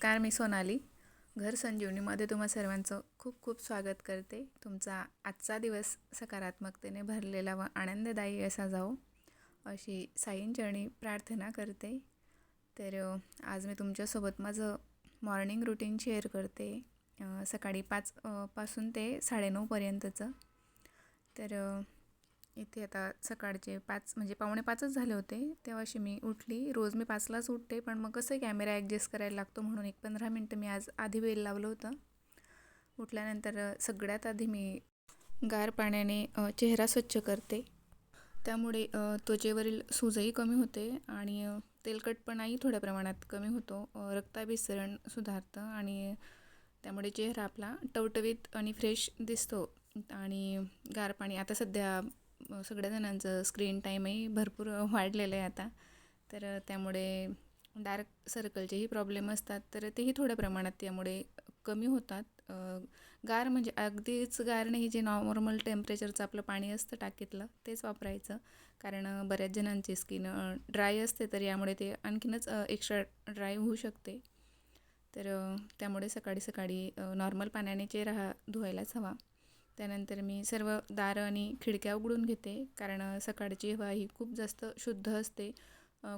नमस्कार मी सोनाली. घर संजीवनीमध्ये तुम्हा सर्वांचं खूप खूप स्वागत करते. तुमचा आजचा दिवस सकारात्मकतेने भरलेला व आनंददायी असा जाओ अशी साईंचरणी प्रार्थना करते. तर आज मी तुमच्यासोबत माझं मॉर्निंग रुटीन शेअर करते. सकाळी पाच पासून ते साडेनऊपर्यंतचं तर इथे आता सकाळचे पाच म्हणजे पावणे पाचच झाले होते. तेव्हाशी मी उठली. रोज मी पाचलाच उठते पण मग कसं कॅमेरा ॲडजस्ट करायला लागतो म्हणून एक पंधरा मिनटं मी आज आधी वेळ लावलं होतं. उठल्यानंतर सगळ्यात आधी मी गार पाण्याने चेहरा स्वच्छ करते. त्यामुळे त्वचेवरील सूजही कमी होते आणि तेलकटपणाही थोड्या प्रमाणात कमी होतो. रक्ताभिसरण सुधारतं आणि त्यामुळे चेहरा आपला टवटवीत आणि फ्रेश दिसतो. आणि गार पाणी आता सध्या सगळ्या जणांचं स्क्रीन टाईमही भरपूर वाढलेलं आहे आता. तर त्यामुळे डार्क सर्कलचेही प्रॉब्लेम असतात. तर तेही थोड्या प्रमाणात त्यामुळे कमी होतात. गार म्हणजे अगदीच गार नाही जे नॉर्मल टेम्परेचरचं आपलं पाणी असतं टाकीतलं तेच वापरायचं. कारण बऱ्याच जणांची स्किन ड्राय असते तर यामुळे ते आणखीनच एक्स्ट्रा ड्राय होऊ शकते. तर त्यामुळे सकाळी सकाळी नॉर्मल पाण्याने चेहरा हा धुवायलाच हवा. त्यानंतर मी सर्व दारं आणि खिडक्या उघडून घेते कारण सकाळची हवा ही खूप जास्त शुद्ध असते.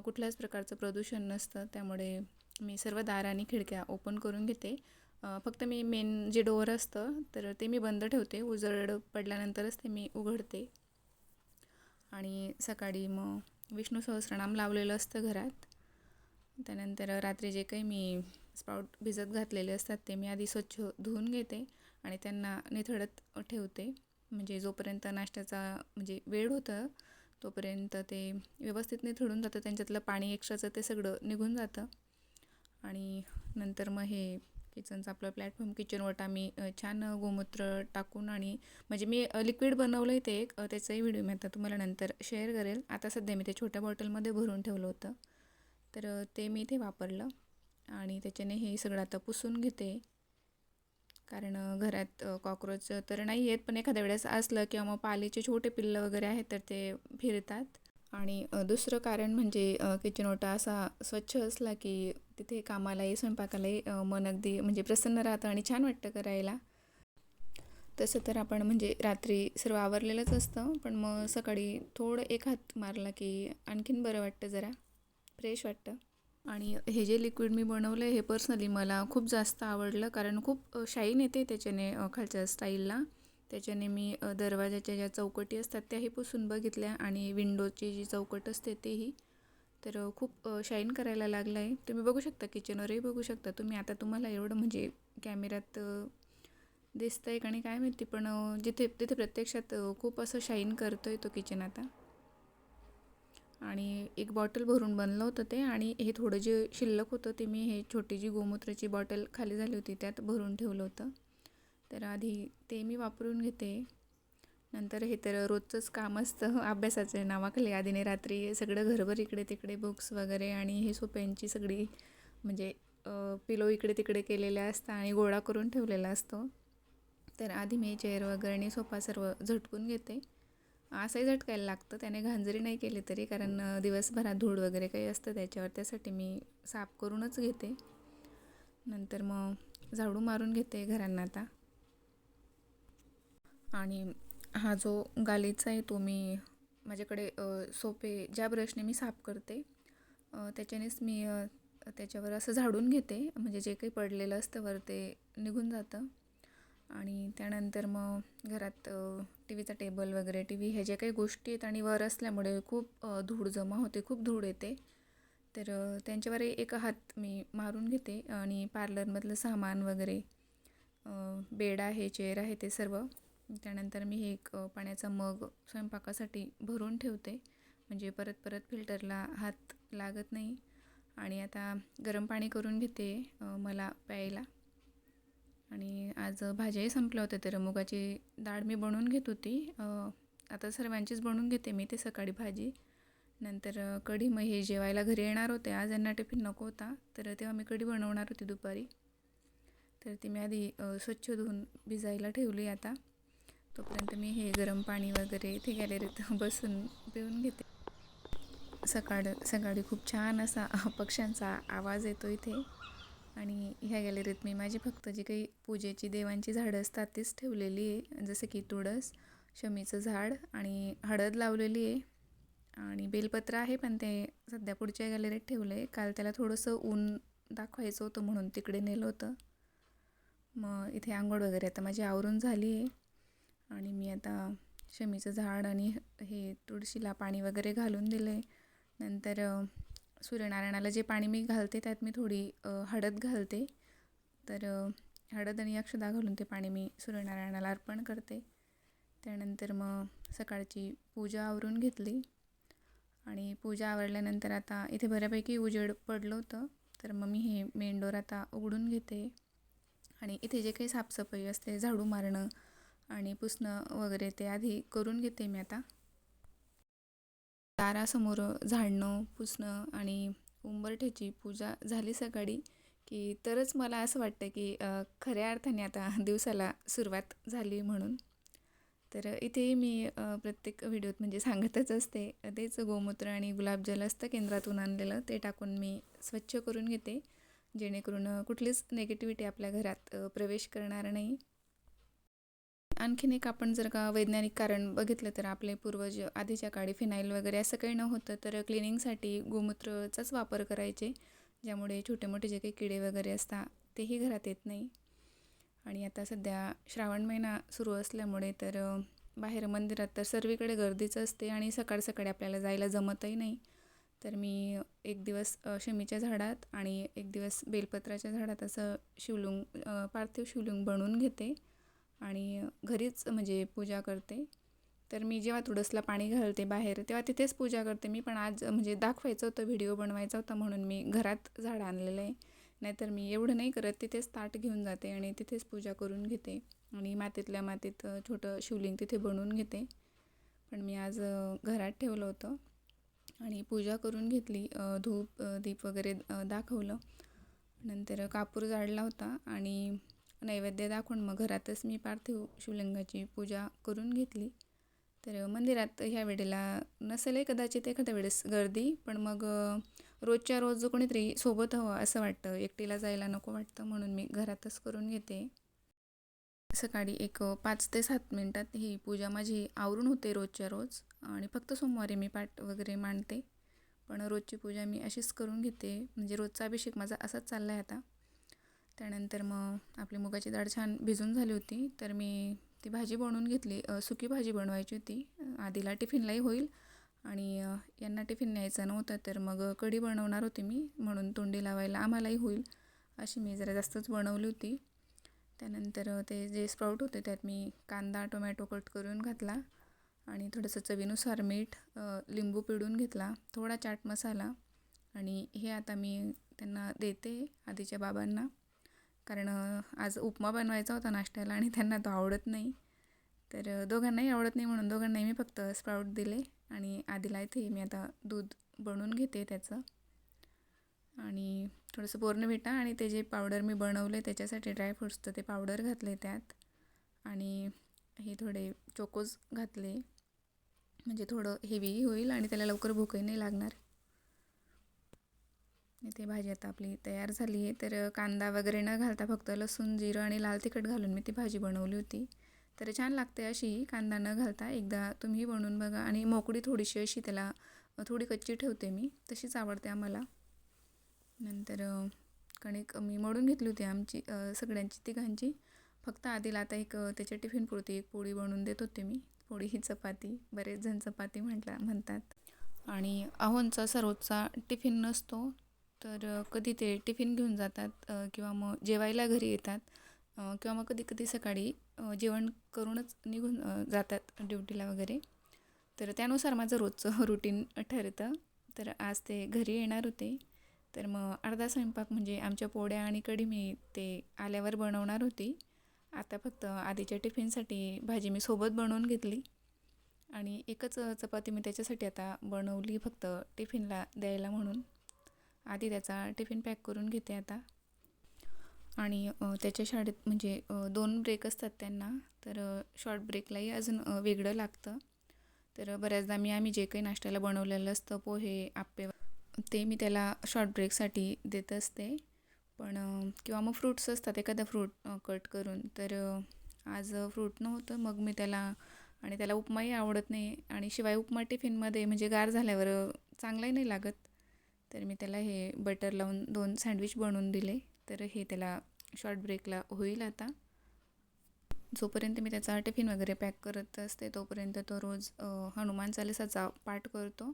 कुठल्याच प्रकारचं प्रदूषण नसतं त्यामुळे मी सर्व दारं आणि खिडक्या ओपन करून घेते. फक्त मी मेन जे डोअर असतं तर ते मी बंद ठेवते. उजळ पडल्यानंतरच ते मी उघडते. आणि सकाळी मग विष्णू सहस्रनाम लावलेलं असतं घरात. त्यानंतर रात्री जे काही मी स्पाउट भिजत घातलेले असतात ते मी आधी स्वच्छ धुवून घेते. आणि त्यांना निथळत ठेवते. म्हणजे जोपर्यंत नाश्त्याचा म्हणजे वेळ होतं तोपर्यंत ते व्यवस्थित निथळून जातं. त्यांच्यातलं पाणी एक्स्ट्राचं ते सगळं निघून जातं. आणि नंतर मग हे किचनचं आपलं प्लॅटफॉर्म किचनवर आम्ही छान गोमूत्र टाकून आणि म्हणजे मी लिक्विड बनवलं आहे ते एक. त्याचाही व्हिडिओ मी आता तुम्हाला नंतर शेअर करेल. आता सध्या मी ते छोट्या बॉटलमध्ये भरून ठेवलं होतं. तर ते मी इथे वापरलं. आणि त्याच्याने हे सगळं आता पुसून घेते. कारण घरात कॉक्रोच तर नाही आहेत पण एखाद्या वेळेस असलं किंवा मग पालीचे छोटे पिल्लं वगैरे आहेत तर ते फिरतात. आणि दुसरं कारण म्हणजे किचन ओटा असा स्वच्छ असला की तिथे कामालाही स्वयंपाकालाही मन अगदी म्हणजे प्रसन्न राहतं आणि छान वाटतं करायला. तसं तर आपण म्हणजे रात्री सर्व आवरलेलंच असतं पण मग सकाळी थोडं एक हात मारला की आणखीन बरं वाटतं जरा. फ्रेश वाटतं. आणि हे जे लिक्विड मी बनवलं आहे हे पर्सनली मला खूप जास्त आवडलं कारण खूप शाईन येते त्याच्याने खालच्या स्टाईलला त्याच्याने मी दरवाजाच्या ज्या चौकटी असतात त्याही पुसून बघितल्या आणि विंडोची जी चौकट असते तेही. तर खूप शाईन करायला लागलं आहे तुम्ही बघू शकता किचनवरही बघू शकता तुम्ही. आता तुम्हाला एवढं म्हणजे कॅमेऱ्यात दिसतं आहे का काय माहिती पण जिथे तिथे प्रत्यक्षात खूप असं शाईन करतो आहे तो किचन आता. आणि एक बॉटल भरून बनलं होतं ते आणि हे थोडं जे शिल्लक होतं ते मी हे छोटी जी गोमूत्राची बॉटल खाली झाली होती त्यात भरून ठेवलं होतं. तर आधी ते मी वापरून घेते. नंतर हे तर रोजचंच काम असतं अभ्यासाच्या नावाखाली. आधीने रात्री सगळं घरभर इकडे तिकडे बुक्स वगैरे आणि हे सोप्यांची सगळी म्हणजे पिलो इकडे तिकडे केलेल्या असतात आणि गोळा करून ठेवलेला असतो. तर आधी मी चेअर वगैरे आणि सोफा सर्व झटकून घेते. असंही झटकायला लागतं. त्याने घांजरी नाही केली तरी कारण दिवसभरात धूळ वगैरे काही असतं त्याच्यावर. त्यासाठी मी साफ करूनच घेते. नंतर मग झाडू मारून घेते घरांना आता. आणि हा जो गालीचा आहे तो मी माझ्याकडे सोपे ज्या ब्रशने मी साफ करते त्याच्यानेच मी त्याच्यावर असं झाडून घेते. म्हणजे जे काही पडलेलं असतं वर ते निघून जातं. आणि त्यानंतर मग घरात टी व्हीचा टेबल वगैरे टी व्ही ह्या ज्या काही गोष्टी आहेत आणि वर असल्यामुळे खूप धूळ जमा होते खूप धूळ येते. तर त्यांच्यावर एक हात मी मारून घेते आणि पार्लरमधलं सामान वगैरे बेड आहे चेअर आहे ते सर्व. त्यानंतर मी हे एक पाण्याचा मग स्वयंपाकासाठी भरून ठेवते. म्हणजे परत परत फिल्टरला हात लागत नाही. आणि आता गरम पाणी करून घेते मला प्यायला. आणि आज भाज्याही संपल्या होत्या तर मुगाची डाळ मी बनवून घेत होती. आता सर्वांचीच बनवून घेते मी ते सकाळी भाजी. नंतर कढी मग हे जेवायला घरी येणार होते. आज यांना टिफिन नको होता. तर तेव्हा मी कढी बनवणार होती दुपारी. तर ती मी आधी स्वच्छ धुवून भिजायला ठेवली आता. तोपर्यंत मी हे गरम पाणी वगैरे इथे गॅलरीत बसून पिऊन घेते. सकाळ सकाळी खूप छान असा पक्ष्यांचा आवाज येतो इथे. आणि ह्या गॅलरीत मी माझी फक्त जी काही पूजेची देवांची झाडं असतात तीच ठेवलेली आहे. जसं की तुळस शमीचं झाड आणि हळद लावलेली आहे. आणि बेलपत्र आहे पण ते सध्या पुढच्या गॅलरीत ठेवलं आहे काल त्याला थोडंसं ऊन दाखवायचं होतं म्हणून तिकडे नेलं होतं. मग इथे आंघोळ वगैरे आता माझी आवरून झाली आहे. आणि मी आता शमीचं झाड आणि हे तुळशीला पाणी वगैरे घालून दिलं आहे नंतर सूर्यनारायणाला जे पाणी मी घालते त्यात मी थोडी हळद घालते. तर हळद आणि अक्षदा घालून ते पाणी मी सूर्यनारायणाला अर्पण करते. त्यानंतर मग सकाळची पूजा आवरून घेतली. आणि पूजा आवरल्यानंतर आता इथे बऱ्यापैकी उजेड पडलं होतं. तर मग मी हे मेन डोर आता उघडून घेते. आणि इथे जे काही साफसफाई असते झाडू मारणं आणि पुसणं वगैरे ते आधी करून घेते मी आता. दारासमोर झाडणं पुसणं आणि उंबरठ्याची पूजा झाली सकाळी की तरच मला असं वाटतं की खऱ्या अर्थाने आता दिवसाला सुरुवात झाली म्हणून. तर इथे मी प्रत्येक व्हिडिओत म्हणजे सांगतच असते तेच गोमूत्र आणि गुलाबजल असतं केंद्रातून आणलेलं ते टाकून मी स्वच्छ करून घेते जेणेकरून कुठलीच नेगेटिव्हिटी आपल्या घरात प्रवेश करणार नाही. आणखीन एक आपण जर का वैज्ञानिक कारण बघितलं तर आपले पूर्वज आधीच्या काळी फिनाईल वगैरे असं काही नव्हतं तर क्लिनिंगसाठी गोमूत्रचाच वापर करायचे ज्यामुळे छोटे मोठे जे काही किडे वगैरे असतात तेही घरात येत नाही. आणि आता सध्या श्रावण महिना सुरू असल्यामुळे तर बाहेर मंदिरात तर सर्वीकडे गर्दीच असते आणि सकाळ सकाळी आपल्याला जायला जमतही नाही. तर मी एक दिवस शमीच्या झाडात आणि एक दिवस बेलपत्राच्या झाडात असं शिवलुंग पार्थिव शिवलिंग बनवून घेते. आणि घरीच म्हणजे पूजा करते. तर मी जेव्हा तुळसला पाणी घालते बाहेर तेव्हा तिथेच पूजा करते मी. पण आज म्हणजे दाखवायचं होतं व्हिडिओ बनवायचा होता म्हणून मी घरात झाड आणलेलं आहे. नाहीतर मी एवढं नाही करत तिथेच ताट घेऊन जाते आणि तिथेच पूजा करून घेते. आणि मातीतल्या मातीत छोटं शिवलिंग तिथे बनवून घेते. पण मी आज घरात ठेवलं होतं. आणि पूजा करून घेतली धूप दीप वगैरे दाखवलं. नंतर कापूर जाळला होता आणि नैवेद्य दाखवून मग घरातच मी पार्थिव शिवलिंगाची पूजा करून घेतली. तर मंदिरात ह्या वेळेला नसेलही कदाचित एखाद्या वेळेस गर्दी पण मग रोजच्या रोज जो कोणीतरी सोबत हवं असं वाटतं एकटीला जायला नको वाटतं म्हणून मी घरातच करून घेते. सकाळी एक पाच ते सात मिनटात ही पूजा माझी आवरून होते रोजच्या रोज आणि फक्त सोमवारी मी पाठ वगैरे मांडते. पण रोजची पूजा मी अशीच करून घेते. म्हणजे रोजचा अभिषेक माझा असाच चालला आहे आता. त्यानंतर मग आपली मुगाची डाळ छान भिजून झाली होती तर मी ती भाजी बनवून घेतली. सुकी भाजी बनवायची होती. आधीला टिफिनलाही होईल. आणि यांना टिफिन न्यायचा नव्हता तर मग कढी बनवणार होती मी. म्हणून तोंडी लावायला आम्हालाही होईल अशी मी जरा जास्तच बनवली होती. त्यानंतर ते जे स्प्राऊट होते त्यात मी कांदा टोमॅटो कट करून घातला. आणि थोडंसं चवीनुसार मीठ लिंबू पिळून घेतला. थोडा चाट मसाला. आणि हे आता मी त्यांना देते आधीच्या बाबांना. कारण आज उपमा बनवायचा होता नाश्त्याला आणि त्यांना तो आवडत नाही. तर दोघांनाही आवडत नाही म्हणून दोघांनाही मी फक्त स्प्राऊट दिले आणि आधीला इथे मी आता दूध बनवून घेते त्याचं. आणि थोडंसं बोर्नविटा आणि ते जे पावडर मी बनवले त्याच्यासाठी ड्रायफ्रूट्सचं ते पावडर घातले त्यात. आणि हे थोडे चोकोज घातले. म्हणजे थोडं हेवीही होईल आणि त्याला लवकर भूकही नाही लागणार. इथे भाजी आता आपली तयार झाली आहे. तर कांदा वगैरे न घालता फक्त लसूण जिरं आणि लाल तिखट घालून मी ती भाजी बनवली होती. तर छान लागते अशी कांदा न घालता. एकदा तुम्ही बनवून बघा आणि मोकळी थोडीशी अशी त्याला थोडी कच्ची ठेवते मी. तशीच आवडते आम्हाला. नंतर कणिक मी मळून घेतली होती आमची सगळ्यांची तिघांची. फक्त आधीला आता एक त्याच्या टिफिनपुरती एक पोळी बनवून देत होते मी. पोळी ही चपाती. बरेच जण चपाती म्हटला म्हणतात. आणि अहोंचा सर्वोच्चा टिफिन नसतो. तर कधी ते टिफिन घेऊन जातात किंवा मग जेवायला घरी येतात किंवा मग कधी कधी सकाळी जेवण करूनच निघून जातात ड्युटीला वगैरे. तर त्यानुसार माझं रोजचं रुटीन ठरतं. तर आज ते घरी येणार होते. तर मग अर्धा स्वयंपाक म्हणजे आमच्या पोळ्या आणि कढी मी ते आल्यावर बनवणार होती. आता फक्त आधीच्या टिफिनसाठी भाजी मी सोबत बनवून घेतली. आणि एकच चपाती मी त्याच्यासाठी आता बनवली फक्त टिफिनला द्यायला म्हणून. आधी त्याचा टिफिन पॅक करून घेते आता. आणि त्याच्या शाळेत म्हणजे दोन ब्रेक असतात त्यांना. तर शॉर्ट ब्रेकलाही अजून वेगळं लागतं. तर बऱ्याचदा मी आम्ही जे काही नाश्त्याला बनवलेलं असतं पोहे आप्पे ते मी त्याला शॉर्ट ब्रेकसाठी देत असते. पण किंवा मग फ्रूट्स असतात एखादा फ्रूट कट करून. तर आज फ्रूट नव्हतं. मग मी त्याला आणि त्याला उपमाही आवडत नाही. आणि शिवाय उपमा टिफिनमध्ये म्हणजे गार झाल्यावर चांगलाही नाही लागत. तर मी त्याला हे बटर लावून दोन सँडविच बनवून दिले. तर हे त्याला शॉर्ट ब्रेकला होईल आता. जोपर्यंत मी त्याचा टिफिन वगैरे पॅक करत असते तोपर्यंत तो रोज हनुमान चालिसाचा पाठ करतो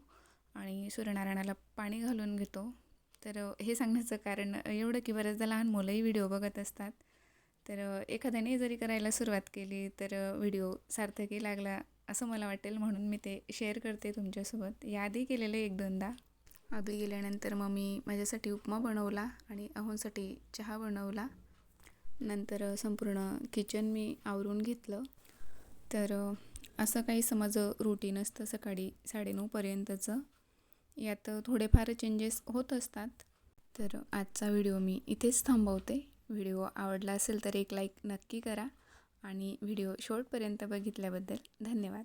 आणि सूर्यनारायणाला पाणी घालून घेतो. तर हे सांगण्याचं कारण एवढं की बऱ्याचदा लहान मुलंही व्हिडिओ बघत असतात. तर एखाद्याने जरी करायला सुरुवात केली तर व्हिडिओ सार्थकी लागला असं मला वाटेल म्हणून मी ते शेअर करते तुमच्यासोबत. यादी केलेलं एक दोनदा. अभि गेल्यानंतर मग मी माझ्यासाठी उपमा बनवला आणि अहोंसाठी चहा बनवला. नंतर संपूर्ण किचन मी आवरून घेतलं. तर असं काही समज रुटीन असतं सकाळी साडेनऊपर्यंतचं यात थोडेफार चेंजेस होत असतात. तर आजचा व्हिडिओ मी इथेच थांबवते. व्हिडिओ आवडला असेल तर एक लाईक नक्की करा. आणि व्हिडिओ शेवटपर्यंत बघितल्याबद्दल धन्यवाद.